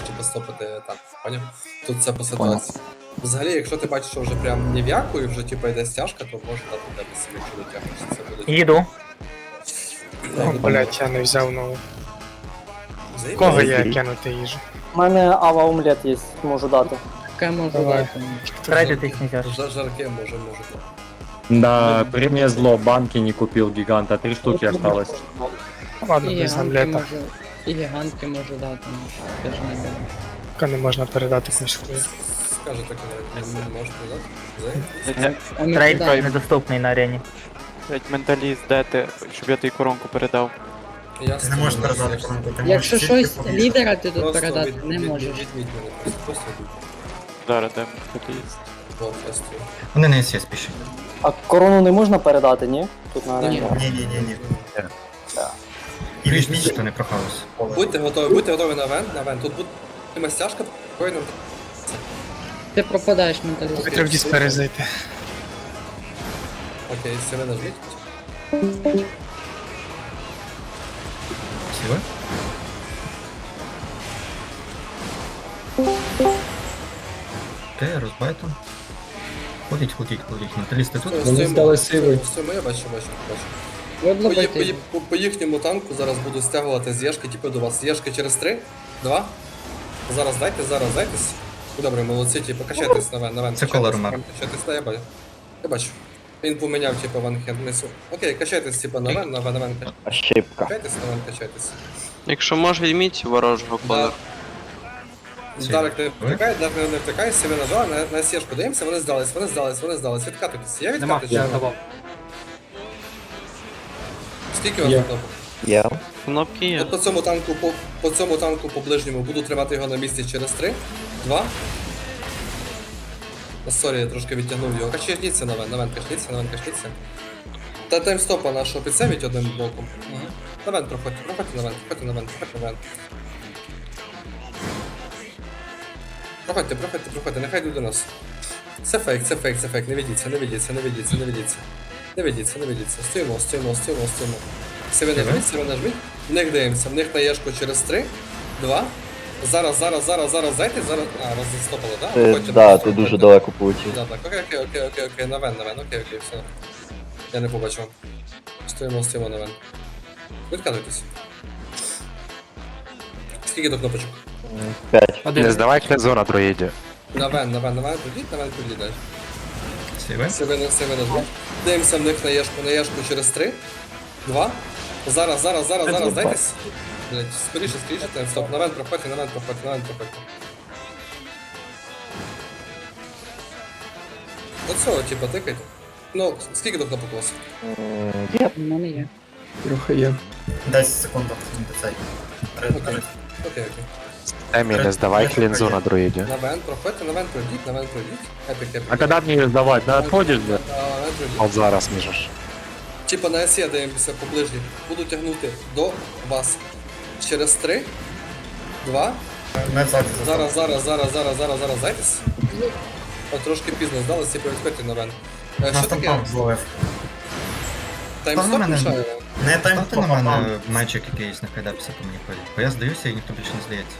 типу, стопити так, поняв? Тут це по ситуації. Взагалі, якщо ти бачиш, що вже прям ні в яку і вже типу йде стяжка, то може дати тебе собі, якщо дотягнешся. Це буде Їду. О, блять, я не взяв нову. Заїб- Кого є кинути їжу? У мене ава омлет є, можу дати. Таке можу Давай. дати. Третій ти князяш. Жар- Жарке може, може. Да, принесло, банки не купил гиганта, три штуки осталось. Ладно, без можу. І гігантки можу дати. ну, Я ж не беру. Поки не можна передати. Скаже таке, навіть не можеш продати. Заїб. А ми Трейд куди? недоступний на арені. Блять, менталіст, де ти, щоб я тобі коронку передав. Я Ти не можеш передати коронку, ти Якщо можеш тільки щось побігти. лідера ти тут передати не можеш. Просто-. Зараз де менталіст. Вони не є спіші. А корону не можна передати, ні? Тут на арені. Ні. Ні, ні, ні, ні. І візьміть, що не прохалось. Будьте готові, будьте готові на вен, на вен. Тут буде стяжка, спокійно. Ти пропадаєш менталіст. Треба діс перезайти. Окей, себе нажміть. Сіли? Окей, розбайте. Ходіть, ходіть, ходіть. Менталісти тут? Стоїмо, стоїмо, стоїмо, я бачу, бачу, бачу. По, по, по, по їхньому танку зараз буду стягувати з Єшки, типу до вас. Єшки через 3, 2. Зараз дайте, зараз дайтесь. Добре, молодці, типу, качайтесь на вен, на вен. Це колор на мер. Качайтесь, да, я бачу. Я бачу. Він поміняв, типу, ванхенд несу. Окей, качайтесь, типу, на вен, на вен, на вен. Ошибка. Качайтесь, на вен, качайтесь. Якщо може, візьміть ворожого кольору. Дарик не втикає, Дарик не втикає, себе нажали, на, на сєшку даємося, вони здались, вони здались, вони здались. Відкатуйтесь. Я відкатуюсь. Скільки у вас кнопок? Я. Кнопки є. От по цьому танку, по, по цьому танку по ближньому буду тримати його на місці через 3, 2. Сорі, я трошки відтягнув його. Качніться на вен, на вен, качніться, на вен, качніться. Та таймстопа нашого підсевіть одним боком. На вен проходьте, проходьте на вен, проходьте на вен, проходьте на вен. Проходьте, проходьте, проходьте, нехай йдуть до нас. Це фейк, це фейк, це фейк, не ведіться, не ведіться, не ведіться, не ведіться. Не ведіться, не ведіться. Стоїмо, стоїмо, стоїмо, стоїмо. Себе нажміть, себе нажміть. В них дивимося, в них на єшку через 3, 2. Зараз, зараз, зараз, зараз зайти, зараз. А, вас застопало, да? Ти, Виходьте, да, просто ти дуже далеко полетів. Да, так, окей, окей, окей, окей, окей, на вен, на вен, окей, окей, все. Я не побачив. Стоїмо, стоїмо на вен. Відказуйтесь. Скільки до кнопочок? П'ять. Не здавай клязу на друїді. На вен, на вен, на вен, прийдіть, на вен прийдіть далі. Себе на себе нажміть. Дивимося в них на єшку, на єшку через 3, 2. Зараз, зараз, зараз, зараз, дайтесь. Блять, скоріше, скоріше, тайм, стоп. На вен проходьте, на вен проходьте, на вен проходьте. Оцього, типа, тикайте. Ну, скільки до кнопок у вас? Є. У мене є. 10 секунд до цей. Окей, окей, окей. Емі, не здавай клінзу на друїді. На вен проходьте, на вен пройдіть, на вен пройдіть. Епік, епік. А когда мне ее сдавать? Да отходишь же? На вен пройдіть. От зараз міжеш. Типа на СЄ дивимося по ближній. Буду тягнути до вас. Через 3, 2, Не ззаді Зараз, зараз, зараз, зараз, зараз, зараз зайтесь. О, трошки пізно здалося, типу відходьте на вен. Е, Що Нас там таке? памп зловив. Таймстоп мене- мішає? Не на мене мечик якийсь нехай дапся по мені ходить. Бо я здаюся і ніхто більше не здається.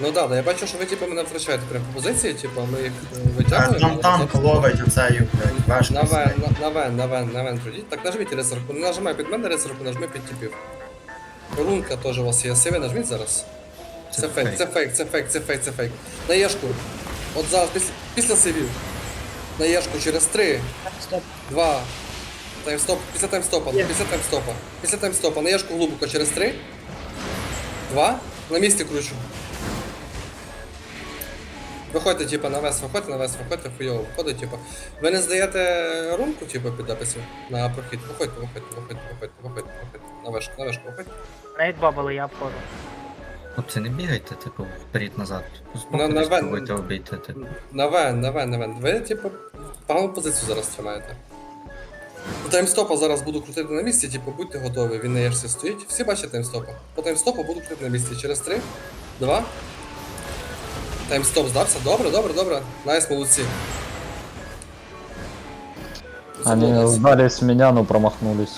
Ну да, да, я бачу, що ви типу мене втрачаєте прям по позиції, типу, ми їх е, А, витягуємо. Там танк ловить оцею, блядь. На вен, на, на вен, на вен, на вен. Так нажміть рецерку. Не нажимай під мене рецерку, нажми під типів. Рунка теж у вас є. Себе нажміть зараз. Це фейк, це фейк, це фейк, це фейк, це фейк. На єшку. От зараз, після, після сивів. На єшку через 3, Стоп. Два. Таймстоп. Після таймстопа. Після таймстопа. Після таймстопа. На яшку глибоко через три. Два. На місці кручу. Виходьте, типа, на вес, виходьте на вес, виходьте хуйово, виходите, типа. Ви не здаєте румку, типу, під написів на прохід. Виходьте, виходьте, виходьте, виходьте, виходьте, виходьте. На вешку, на вешку, виходьте. Навіть бабали, я обходжу. Хлопці, не бігайте, типу, вперед-назад. На- на Збоку вен- спробуйте обійти. типу. На вен, на вен, на вен. Ви, типу, погану позицію зараз тримаєте. По таймстопа зараз буду крутити на місці, типу, будьте готові, він на єшці стоїть. Всі бачать таймстопа. По таймстопу буду крутити на місці. Через 3, 2. Таймстоп здався. Добре, добре, добре. Найс, молодці. Це було найс. сдались меня, но промахнулись.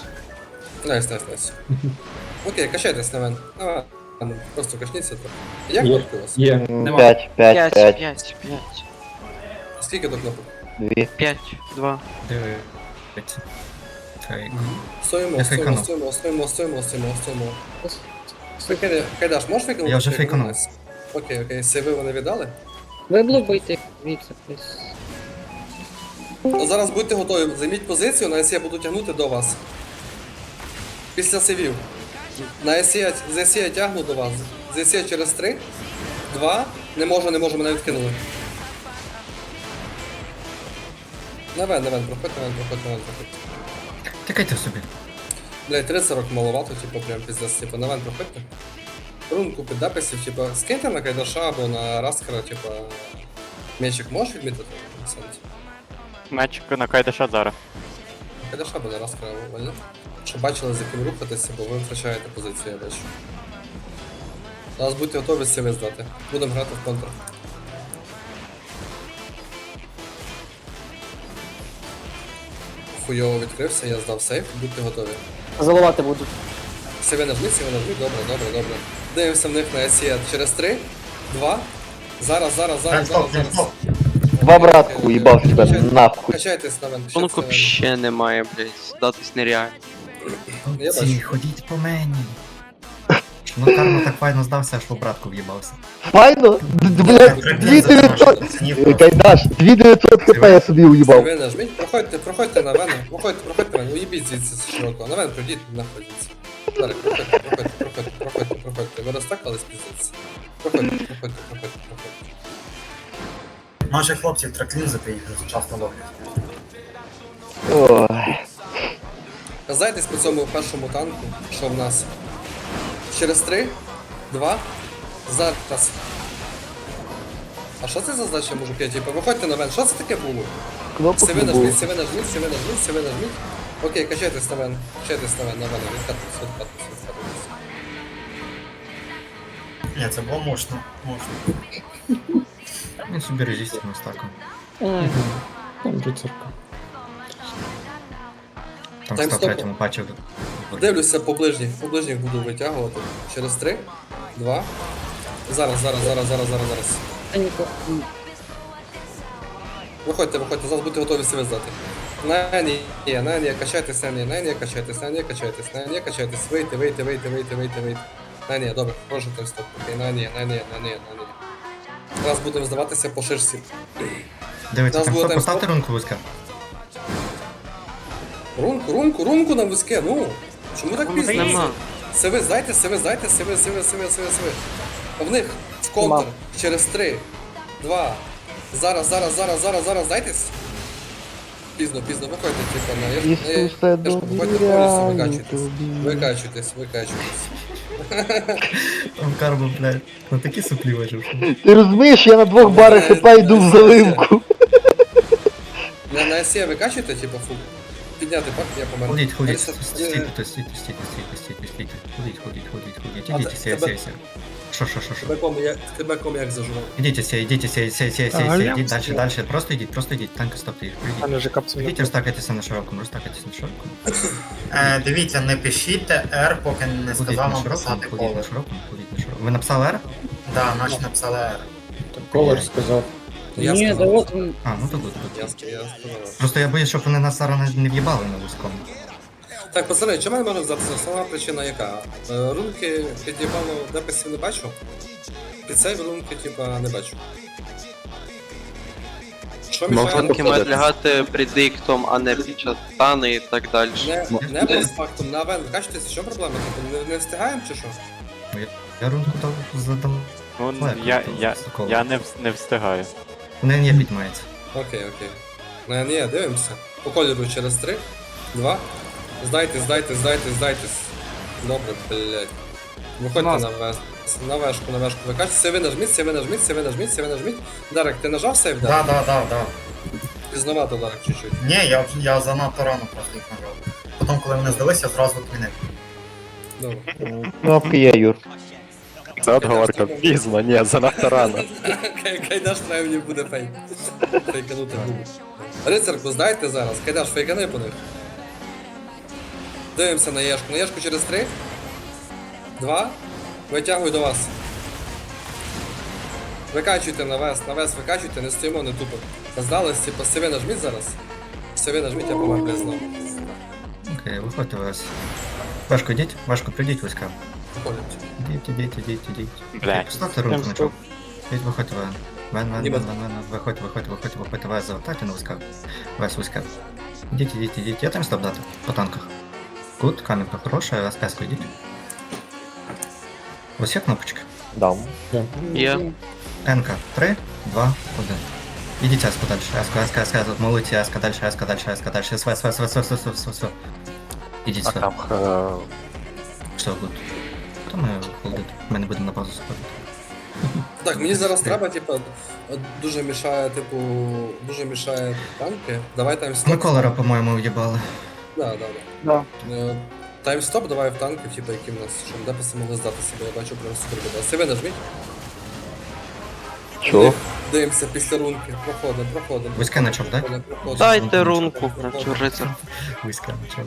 Найс, найс, найс. Окей, качайтесь на вен. На вен. ну, Просто качніться трохи. Як Є. кнопки у вас? Є. М, Нема. П'ять, п'ять, 5, п'ять, 5, 5, Скільки до кнопок? дві. 5, 2. Дивиться. Фейк. Стоїмо, Я стоїмо, фейканув. стоїмо, стоїмо, стоїмо, стоїмо, стоїмо. Викидай, Кайдаш, можеш викинути? Я вже цей фейканув. Окей, окей, сейви вони віддали? Ви блокуйте, дивіться, плюс. Ну, зараз будьте готові, займіть позицію, на СЄ буду тягнути до вас. Після сейвів. На СЄ, з СЄ тягну до вас. З через 3, 2, не можу, не можу, мене відкинули. Навен, навен, проходь, навен, проходь, навен, проходь. Тикайте собі. Блять, 30 маловато, типу, прям пиздец, типу, навен, проходьте. Рунку піддаписів, типу, скиньте на Кайдаша або на Раскара, типу, м'ячик можеш відмітити? Олександр? Меч на Кайдаша зараз. Кайдаша буде Раскара вольно. Щоб бачили, за ким рухатися, бо ви втрачаєте позицію, я бачу. Зараз будьте готові себе здати. Будемо грати в контр. Хуйово відкрився, я здав сейф, будьте готові. Заливати будуть. Себе нажміть, себе нажміть, добре, добре, добре. Дивимося в них на SE через 3, 2. Зараз, зараз, зараз, зараз, зараз. Два братку уїбав себе нахуй. Качайтесь на мен. качайтесь Тонко на мен. ще немає, блядь. Здатись нереально. Я ходіть по мені. Ну карма так файно здався, аж в обратку в'їбався. Файно? Д- д- Блядь, дві 900... Кайдаш, дві 900 хп я собі уїбав. Ви нажміть, проходьте, проходьте на вену, проходьте, проходьте на вену, уїбіть звідси з широко. На вену пройдіть, нахуй Далі, проходьте, проходьте, проходьте, проходьте, проходьте. Ви розтакались піздець. Проходьте, проходьте, проходьте, проходьте. Наші хлопці траклінзити їх часто ловлять. Ой. Казайтесь по цьому першому танку, що в нас. Через 3, 2, зараз. А що це за задача, мужики? Типу, виходьте на вен. Що це таке було? Кнопок Себе не було. нажміть, себе нажміть, себе нажміть. Окей, качайтесь на вен. Качайтесь на вен. Відкатуйтесь, відкатуйтесь, відкатуйтесь. Ні, це було мощно. Мощно. Він собі резистивно стаком. Ай, Там Таймстоп. 103 патчі. Дивлюся по ближніх, по ближніх буду витягувати. Через 3, 2. Зараз, зараз, зараз, зараз, зараз, зараз. Виходьте, виходьте, зараз будете готові себе здати. На ні, на ні, качайтесь, на ні, на ні, качайтесь, на ні, качайтесь, на ні, качайтесь, вийти, вийти, вийти, вийти, вийти, вийти. На ні, добре, прошу стоп. Окей, на ні, на ні, на ні, на ні. Зараз будемо здаватися по ширсі. Дивіться, Нас там було стоп, таймстоп. поставте рунку вузька. Рунку, рунку, рунку на вузьке, ну. Чому так пізно? Нема. Сиви, здайте, сиви, здайте, сиви, сиви, сиви, сиви, сиви. В них в контр через 3, 2. Зараз, зараз, зараз, зараз, зараз, здайтесь. Пізно, пізно, виходьте, типа, на я я- Ісусе, я ж виходьте повністю, викачуйтесь. Викачуйтесь, викачуйтесь. Там карма, блядь, на такі суплі вижив. Ти розумієш, я на двох барах хп йду в заливку. На, на СЄ викачуйте, типа, фу. Підняти пак, я помер. Ходіть, ходіть, стійте, стійте, стійте, стійте, стійте, стійте. Ходіть, ходіть, ходіть, ходіть. Ідіть, це- сей, тебе- Що, що, що, що? Тебе я, тебе ком як зажував. Ідіть, сей, ідіть, сей, сей, сей, сей, сей, ідіть, дальше, дальше. Просто ідіть, просто ідіть, танки стопте їх, А прийдіть. не вже. Ідіть, розтакайтеся на широкому, розтакайтеся на широкому. Е, дивіться, не пишіть R, поки не Ходіть сказав на вам широкому, бросати ходіть на широкому, ходіть на широкому. Ви написали R? Да, наче написали R. Колор сказав. Я Ні, да сказав. от він. А, ну то Я, сказав. Просто я боюсь, щоб вони нас зараз не в'їбали на вузькому. Так, пацани, чому я не можу взяти? Основна причина яка? Е, Рунки під'їбало деписів не бачу. Під цей рунки, типа, не бачу. Що мішає Танки мають лягати предиктом, а не під час стани і так далі. Не, не постфактум, на вен, кажете, що проблема? Типу, не, не встигаємо чи що? Я рунку дав задам. Ну, легко, я, то я, я не, вс- не встигаю. Не, не підмається. Окей, окей. Не, ні, дивимося. По кольору через 3, 2. Здайте, здайте, здайте, здайтесь. Добре, блядь. Виходьте на вес. На вешку, на вешку. Ви кажете, себе нажміть, себе нажміть, себе нажміть, себе нажміть. Дарек, ти нажав сейв? Да, да, да, да. Пізновато, Дарек, чуть-чуть. Ні, я, я занадто рано просто їх нажав. Потім, коли вони здалися, я зразу відмінив. Добре. Кнопки є, Юр. Це отговорка. Пізно, ні, занадто рано. Кайдаш треба мені буде фейк. Фейканути губу. Рицарку здайте зараз. Кайдаш, фейкани по них. Дивимося на Єшку. На Єшку через 3. 2. Витягую до вас. Викачуйте на вес, на вес викачуйте, не стоїмо, не тупо. Здались, типу, себе нажміть зараз. Себе нажміть, я помер блядь, знову. Окей, виходьте вас. Важко йдіть, важко прийдіть війська. Виходять. Ідіть, ідіть, ідіть, ідіть. Блядь. Поставте руку на чоп. Ідіть, виходьте вен. Вен, вен, вен, вен, вен, виходьте, виходьте, виходьте, виходьте, вес завертайте на війська. Вес війська. Ідіть, ідіть, ідіть. Я там стоп дати. По танках. Гуд, камінка хороша, песку йдіть. Ось є кнопочки. Дам. Є. НК. 3, 2, 1. Ідіть еску далі. Еску, еску, еску, еску. Молодці, еска, далі, еска, далі, еска, далі. Све, све, све, све, све, све, све. Ідіть А све. там е, Все, гуд. То ми холдити. Ми не будемо на паузу сходити. Так, мені зараз треба, типу, от дуже мішає, типу, дуже мішає танки. Давай таймстоп. Ми колера, по-моєму, в'їбали. Да, да, Да. Да. Е, Таймстоп давай в танків, типу, які в нас, щоб деписи могли здати себе. Я бачу прям супер буде. Себе нажміть. Чо? Дивимося після рунки. Проходимо, проходимо. Вузьке на? Проходимо, проходимо. Дайте рунку цю рицар. Вузьке на чоп.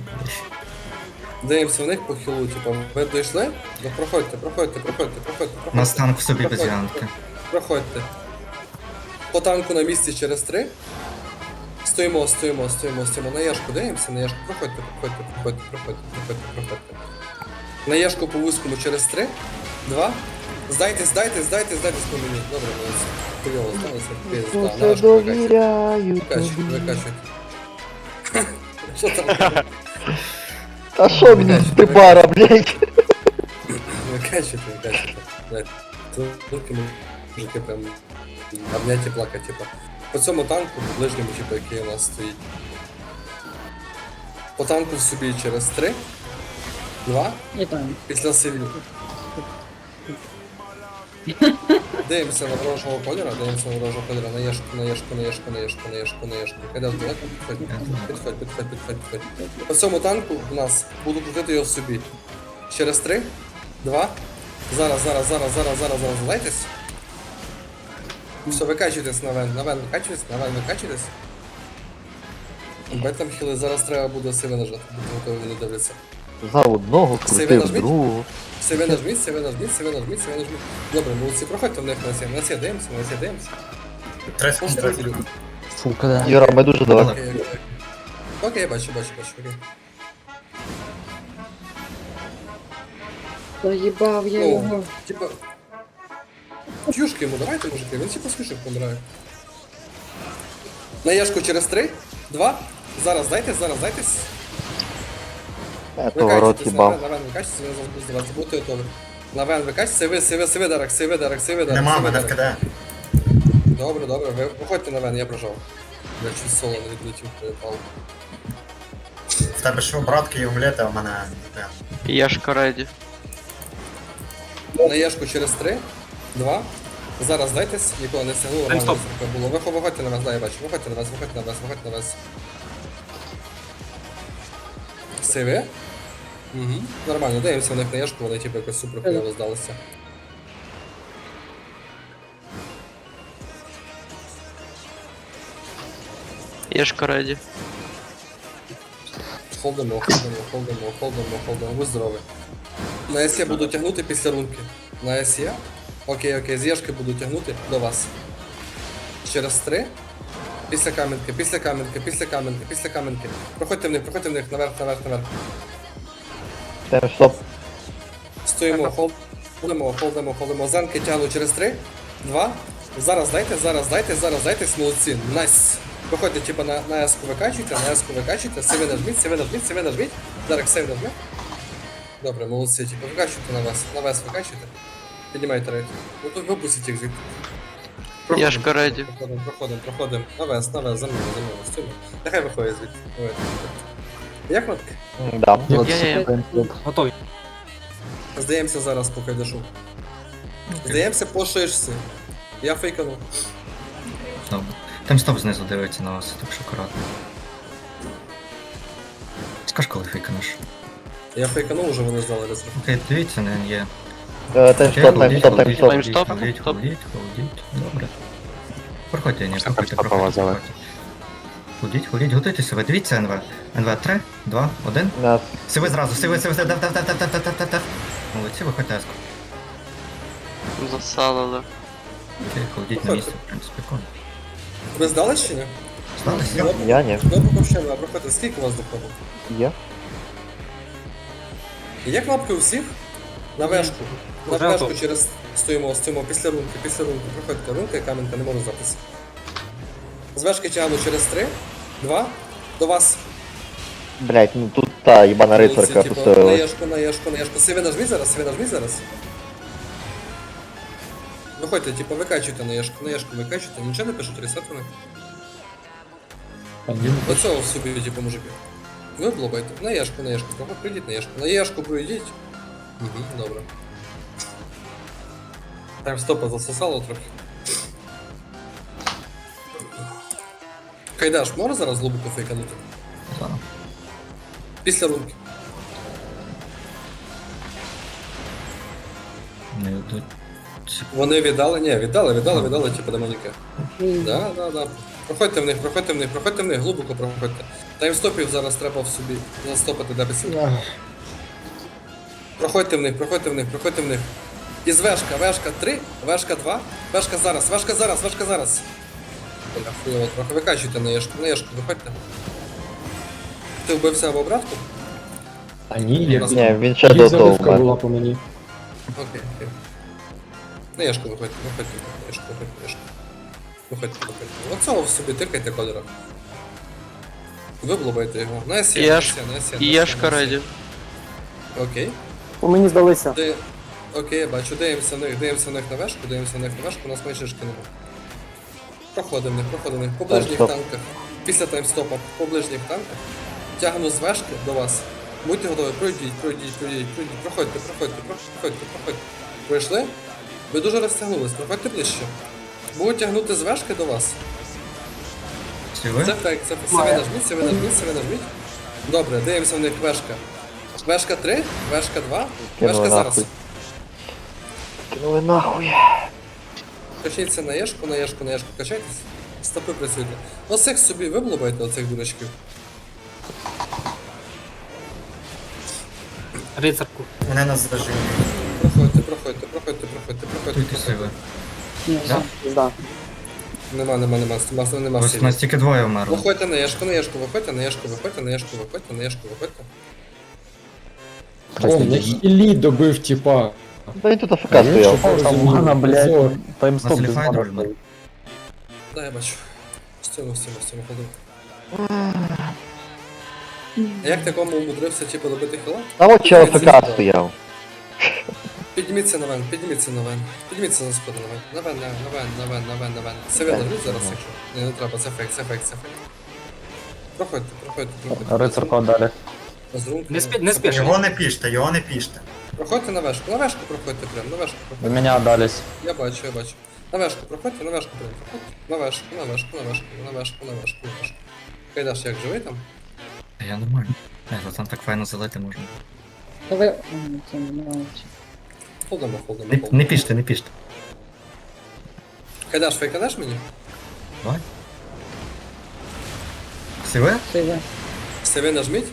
Дивимося в них по хілу, типу, ви дійшли? Ну проходьте, проходьте, проходьте, проходьте, У нас танк в собі без Проходьте. янки. Проходьте. По танку на місці через три. Стоїмо, стоїмо, стоїмо, стоїмо. На яшку дивимося, на яшку. Проходьте, проходьте, проходьте, проходьте, проходьте, проходьте. На яшку по вузькому через три. Два. Здайтесь, здайтесь, здайтесь, здайтесь по мені. Добре, молодці. Хуйово здалося. Пізда. На Все яшку викачуйте. довіряю Викачуйте, тобі. викачуйте. Що там? Та що мені з тибара, блядь? Викачуйте, викачуйте. Блядь. Тут мужики прям обняті плакать, типа. По цьому танку, ближньому, типу, який у нас стоїть. По танку в собі через 3, 2, І там. після сивлю. Дивимося на ворожого кольора, дивимося на ворожого кольора, на єшку, на єшку, на єшку, на єшку, на єшку, на єшку. Кайда далеко, підходь, підходь, підходь, підходь, підходь. По цьому танку у нас буду крутити його в собі. Через 3, 2, зараз, зараз, зараз, зараз, зараз, зараз, залайтесь. Все, викачуйтесь на вен, на вен викачуйтесь, на вен викачуйтесь. Бать там хіли, зараз треба буде сиви нажати, бо то не дивляться. За одного крутив нажміть? другого. Себе нажміть, себе нажміть, себе нажміть, себе нажміть. Добре, молодці, проходьте в них на сі. На сі дивимося, на сі дивимося. Три секунди. Сука, да. Юра, ми дуже далеко. Окей, окей. Окей, бачу, бачу, бачу, окей. Заїбав я Ну. Типа. Юшки йому давайте, мужики, він типа смішок помирає. На яшку через 3, 2, зараз дайте, зараз дайтесь. Я того рот Викачуйтесь, на вен, їбав. на вен викачуйтесь, він зараз будьте готові. На вен сиви, сиви, сиви, дарак, сиви, дарак, сиви, дарак, Нема, сиви, мене дарак. вкидає. Добре, добре, ви виходьте на вен, я прожав. Я чуть соло не відлетів, припав. В тебе що, братки і омлети, а в мене... е, Яшка реді. На яшку через 3, 2. Зараз дайтесь, нікого не стягнуло, нормально таке було. Ви виходьте на вас, да, я бачу. Виходьте на вас, виходьте на вас, виходьте на вас. Сиви? Угу. Нормально, дивимося в них на яшку, вони типу якось супер хуйово здалися. Яшка реді. Холдимо, холдимо, холдимо, холдимо, холдимо, ви здорові. На СЄ буду тягнути після рунки. На СЄ? Окей, окей, з яшки буду тягнути до вас. Через три. Після каменки, після каменки, після каменки, після каменки. Проходьте в них, проходьте в них, наверх, наверх, наверх. Тем, стоп. Стоїмо, холдимо, холдимо, холдимо. Занки тягну через три, два. Зараз дайте, зараз дайте, зараз дайте, молодці. Найс. Проходьте, типа на, на еску викачуйте, на еску викачуйте, себе нажміть, себе нажміть, себе нажміть. Зараз себе нажміть. Добре, молодці, типа викачуйте на вас, на вас викачуйте. Піднімайте рейд. Ну тут випустіть їх звідти. Проходимо, Яшка реді. Проходимо, проходимо, проходимо. На вес, на вес, за мною, за мною, стоїмо. Нехай виходить звідти. Давайте. Як кнопки? Да. Я-я. Здаємося зараз по кайдашу. Здаємося по шишці. Я фейканув. Добре. Там стоп знизу дивиться на вас, так що акуратно. Скаж, коли фейканеш. Я фейканув, уже вони здали резерв. Окей, дивіться, не є. Е, стоп. Таймстоп? Стоп. холдіть, холдіть. Добре. Проходьте, ні, Все, проходьте. Ходіть, ходіть, готуйтеся, ви дивіться НВ. НВ 3, 2, 1. Нас Сиви зразу, сиви, сиви, сиви, дав, дав, дав, дав, дав, дав, дав, дав. Молодці, виходьте еску. Засалили. Окей, ходіть на місці, в принципі, кон. Ви здали чи ні? Сталося? Я ні. Кнопку взагалі, а проходьте, скільки у вас до кнопок? Є. Є кнопки у всіх? На вешку. На Уже вешку готов. через стоїмо, стоїмо після рунки, після рунки. Проходьте рунка і камінка, не можу запис. З вешки тягну через 3, 2, до вас. Блять, ну тут та їбана рицарка типу, На поставилась. єшку, на єшку, на єшку. Сиви нажміть зараз, сиви нажміть зараз. Виходьте, типу, викачуйте на єшку, на єшку викачуйте, нічого не пишуть, ресетвони. Оцього в собі, типу, мужики. Ви блобайте. На єшку, на єшку, трохи прийдіть на єшку. На єшку пройдіть. Угу, добре. Там стопа засосало трохи. Кайдаш, може зараз глибоко фейканути? Зараз. Після рунки. Не йдуть. Вони віддали, ні, віддали, віддали, віддали, типу, демоніки. Да, да, да. Проходьте в них, проходьте в них, проходьте в них, глибоко проходьте. Таймстопів зараз треба в собі застопити до пісні. Проходьте в них, проходьте в них, проходьте в них. Із вешка, вешка 3, вешка 2, вешка зараз, вешка зараз, вешка зараз. Бля, хуйово трохи. Викачуйте на єшку, на єшку, виходьте. Ти вбився або братку? А ні, Раз. Ні, він ще до того. по мені. Окей, окей. На єшку виходьте, виходьте, на єшку, виходьте, на єшку. Виходьте, виходьте. Оцього в собі тикайте кольора. Ви блобайте його. На СЄ, на СЄ, на СЄ. Єшка реді. Окей. У мені здалися. Де... Окей, я бачу, дивимося в них, дивимося в них на вешку, дивимося в них на вешку, у нас майже шишки немає. Проходимо в них, проходимо них. По ближніх стоп. танках. Після таймстопа, по ближніх танках. Тягну з вешки до вас. Будьте готові, пройдіть, пройдіть, пройдіть, пройдіть, проходьте, проходьте, проходьте, проходьте. Пройшли? Ви дуже розтягнулись, проходьте ближче. Буду тягнути з вешки до вас. Це фейк, це себе нажміть, себе нажміть, себе нажміть. Добре, дивимося в них вешка. Вешка 3, вешка 2, Кинули вешка зараз. Кинули нахуй. Качніться на єшку, на єшку, на єшку, качайтесь. Стопи працюйте. Оцих собі виблубайте, оцих дурачків. Рицарку. Вони нас зажимуть. Проходьте, проходьте, проходьте, проходьте, проходьте. Сиви. Ні, Да. Нема, нема, нема, нема, нема Ось у нас тільки двоє вмерло. Виходьте на єшку, на єшку, виходьте, на єшку, виходьте, на єшку, виходьте, на єшку, виходьте. О, на хілі добив, типа. Та він тут АФК стояв. Мана, блядь. Таймстоп без мана Да, я бачу. Стіну, стіну, стіну, ходу. А як такому умудрився, типу, добити хіла? Та от ще АФК стояв. Підніміться на вен, підніміться на вен. Підніміться на спину на вен. На вен, на вен, на вен, на вен, на вен. Це видно зараз, якщо. Ні, не треба, це фейк, це фейк, це фейк. Проходьте, проходьте, проходьте. Рицарко далі. З рунки. Не спі- не спіши. Його не піште, його не піште. Проходьте на вешку, на вешку проходьте прям, на вешку До проходьте. мене дались. Я бачу, я бачу. На вешку проходьте, на вешку прям проходьте. На вешку, на вешку, на вешку, на вешку, на вешку, на вешку. Кайдаш, як живий там? Я нормально. Не, то там так файно залити можна. Давай. М, це не нравиться. Холдемо, холдемо, Не, холдемо. не піште, не піште. Кайдаш, фейканеш мені? Давай. Ви? Це ви. Нажміть.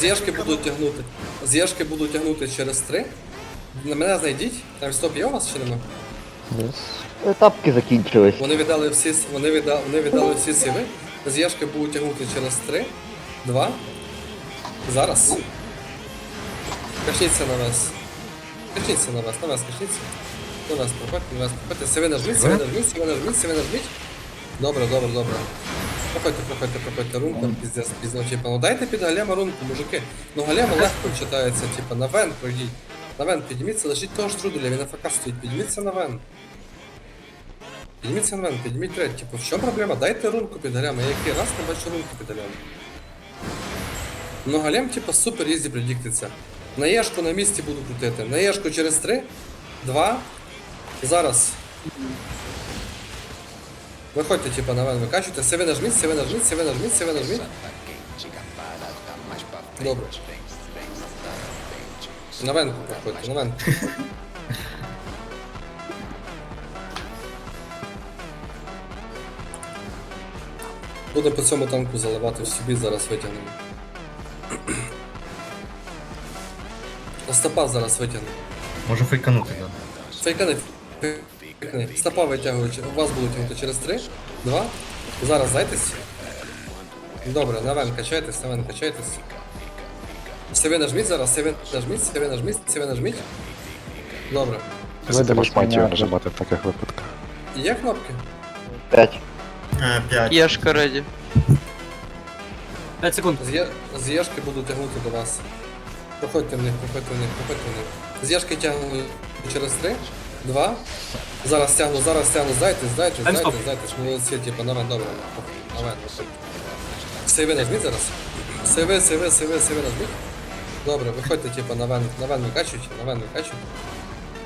З єшки буду тягнути. З єшки буду тягнути через три. На мене знайдіть. Там стоп є у вас чи нема? Етапки закінчились. Вони віддали всі, вони віддали, вони віддали всі сиви. З єшки буду тягнути через три, два. Зараз. Качніться на вас. Качніться на вас, на вас качніться. На вас, проходьте, на вас, проходьте. Себе нажміть, себе нажміть, себе нажміть, себе нажміть. Добре, добре, добре. Проходьте, проходьте, проходьте рунку, піздець, пізно, типа, ну дайте під галема рунку, мужики. Ну галема легко читається, типа, на вен пройдіть. На вен підніміться, лишіть того штруделя, він АФК стоїть, підніміться на вен. Підніміться на вен, підніміть треть, типу, в чому проблема? Дайте рунку під галема, я який раз не бачу рунку під галема. Ну галем, типа, супер ізі предіктиться. На єшку на місці буду крутити. На єшку через 3, 2, зараз. Виходьте, типа, на вен, викачуйте, себе нажміть, себе нажміть, себе нажміть, себе нажміть. Добре. На венку проходьте, на венку. Буде по цьому танку заливати в собі, зараз витягнемо. Остапа зараз витягне. Можу фейканути, да. Фейкани. Стопа витягуючи. У вас будуть тягнути через 3, 2. Зараз зайтесь. Добре, на вен качайтесь, на вен качайтесь. Себе нажміть зараз, себе нажміть, себе нажміть, себе нажміть. Добре. Видалиш мене. нажимати в таких випадках. Є кнопки? 5. Е, 5. Єшка реді. 5 секунд. З, є... з Єшки буду тягнути до вас. Проходьте в них, проходьте в них, проходьте в них. З Єшки тягну через 3, 2. Зараз тягну, зараз тягну, здайте, здайте, здайте, стоп. здайте, молодці, типу, на вен, добре. На вен. Сейви нажміть зараз. Сейви, сейви, сейви, сейви нажміть. Добре, виходьте, типу, на вен, на вен викачуйте, на вен викачуйте.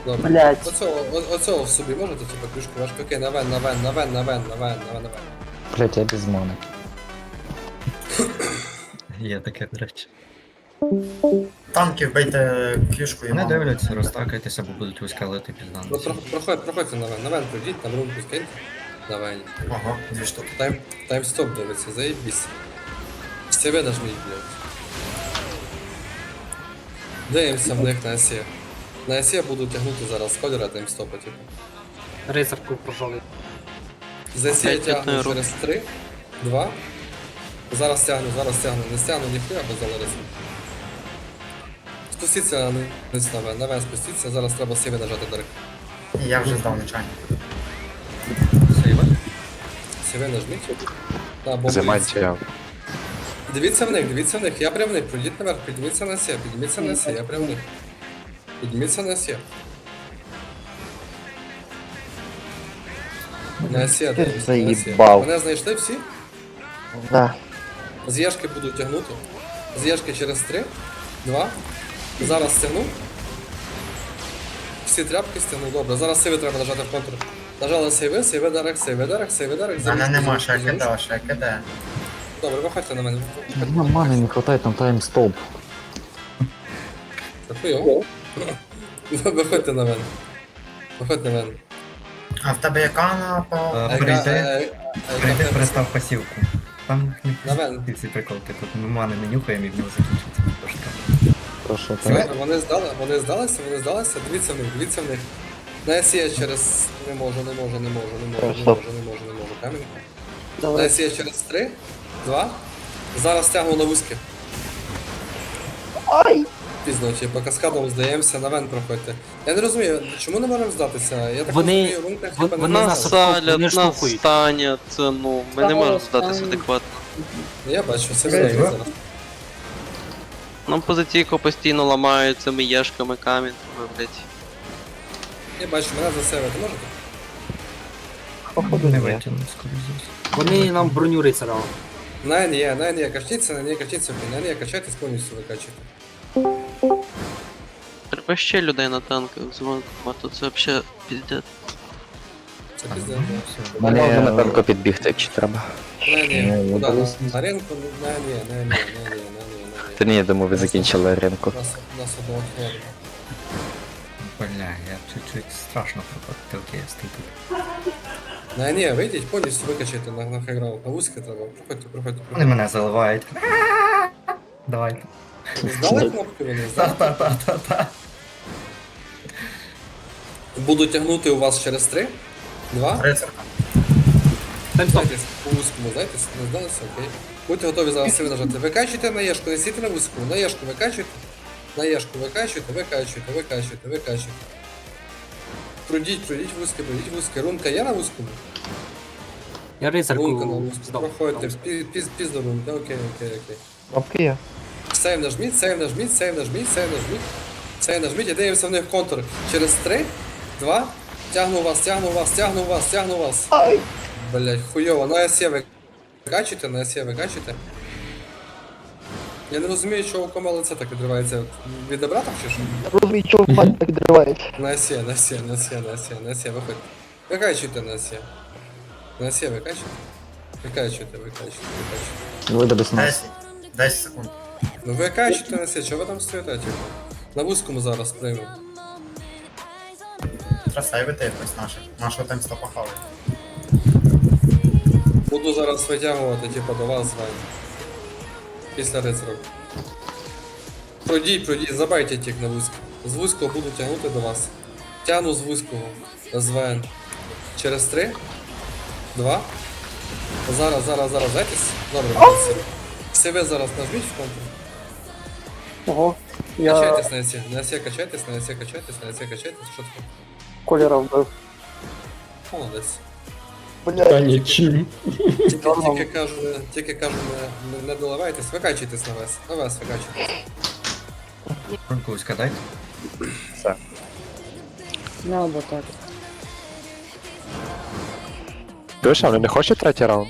Добре. Блядь. Оцього, о- оцього в собі можете, типу, кружку важко. Окей, на вен, на вен, на вен, на вен, на вен, на вен, на вен. Блять, я без мани. Є таке, до речі. Танки вбийте кішку і маму. дивляться, розтакайтеся, бо будуть вискалити Ну, пізданці. про- проходь, проходьте на вен, на вен прийдіть, там рунку скиньте. На вен. Ого, дві штуки. Тайм, таймстоп дивиться, заебись. Себе нажміть, блядь. Дивимося в них на СЕ. На СЕ буду тягнути зараз кольора таймстопа, типу. Рейсерку прожали. З СЕ тягну через 3, 2. Зараз тягну, зараз тягну, не стягну ніхуя, бо заларизм. Спустіться вниз на вен, на вен спустіться, зараз треба себе нажати. І я вже здав нечайно. Сейва? Себе нажміть. На, бомбу. Дивіться в них, дивіться в них, я прям в них, пройдіть наверх, підніміться на сє, підніміться на сє, я прям в них. Підніміться на сє. На сє, Ти дивіться, на сє. заїбав. Мене знайшли всі? Да. З буду тягнути. З через 3, 2. Зараз стягну. Всі тряпки стягну, добре. Зараз сейви треба нажати в контур. Нажали сейви, сейви дарек, сейви дарек, сейви дарек. Мене нема, кидав, ще. Добре, виходьте на мене. Ну, мани не хватає, там таймстоп. Це хуйово. Виходьте на мене. Виходьте на мене. А в тебе яка на по... Яка- Прийди, е, е, перестав пасівку. Там На вен. ці приколки, тут ми мани не нюхаємо і в нього. Прошу, Все, Вони здали, вони здалися, вони здалися, дивіться в них, дивіться в них. На СЄ через. Не можу, не можу, не можу, не можу, не можу, не можу, не можу. Камінь. Давай. На СЄ через 3, 2. Зараз тягну на вузьке. Ай! Пізно, чи по каскадам здаємося, на вен проходьте. Я не розумію, чому не можемо здатися? Я так Вони- розумію, рунка вон- хіба вони не нас знаю. Вони Насалять, штукають. настанять, ну, ми не можемо здатися адекватно. Я бачу, все Ей, видно ви- зараз. Нам позиційко постійно ламають цими єшками камінь, блять. Я бачу, мене засейвити можете? Не витягнув, скоріш за все. Вони нам броню рицара. На ні, на ні, качніться, на ні, качніться, на ні, качайтесь повністю викачуйте. Треба ще людей на танках звонку, а то це взагалі піздець. Це піздець. Мене- Можна на танку підбігти, якщо треба. На ні, Ні, куди? я На, десь- на ринку, на ні, на ні, на ні, На ні, на ні. Та ні, я думаю, ви закінчили ринку. Нас, нас одного хворого. Бля, я чуть-чуть страшно окей, я стою тут. На ні, вийдіть, повністю викачайте на, на хайграунд. На вузьке треба. Проходьте, проходьте, Вони проходьте. мене заливають. Давайте. Здали кнопки вони? Здали? Та-та-та-та-та. Буду тягнути у вас через 3, 2, Рицарка. Таймстоп. Знаєте, по вузькому, знаєте, не здалося, окей. Будьте готові зараз себе нажати. Викачуйте на єшку, не сійте на вузьку. На єшку викачуйте. На єшку викачуйте, викачуйте, викачуйте, викачуйте. Пройдіть, пройдіть вузьке, пройдіть вузьке. Рунка є на вузькому? Я Рунка на рицарку вузьку. здав. Проходьте, піз, піз, піз до окей, окей, окей. Кнопки є. Сейв нажміть, сейв нажміть, сейв нажміть, сейв нажміть. Сейв нажміть і дивимося в них контур. Через 3, 2, тягну вас, тягну вас, тягну вас, тягну вас. Ай! Блять, хуйово, на СЄ ви качуєте, на СЄ ви качуєте. Я не розумію, чого у кома лице так відривається. Від добраток чи що? Розумію, чого пан так відривається. На СЄ, на СЄ, на СЄ, на СЄ, на СЄ, виходьте. Викачуйте на СЄ. На СЄ викачуйте. Викачуйте, викачуйте, викачуйте. Видались нас. 10. 10 секунд. Ну викачуйте на СЄ, чого ви там стоїте, типу? На вузькому зараз приймемо. Треба сейвити якось наших. Нашого таймстопа хавати. Буду зараз витягувати, типу, до вас з вами. Після рицарів. Пройдіть, пройдіть, забайте тік на вузько. З вузького буду тягнути до вас. Тяну з вузького. СВН. Через 3, 2. Зараз, зараз, зараз зайтесь. Добре, молодці. Себе зараз нажміть в контур. Ого. Я Качайтесь на ЕСі. На ЕСі качайтесь, на ЕСі качайтесь, на ЕСі качайтесь. Що таке? коліра вбив. Молодець. Блядь. нічим. Тільки, тільки кажу, не- тільки кажу, не, не, не доливайтесь, викачуйтесь на вес. На вес викачуйтесь. Руку скидайте. Ну або так. Душа, вони не хочуть третій раунд?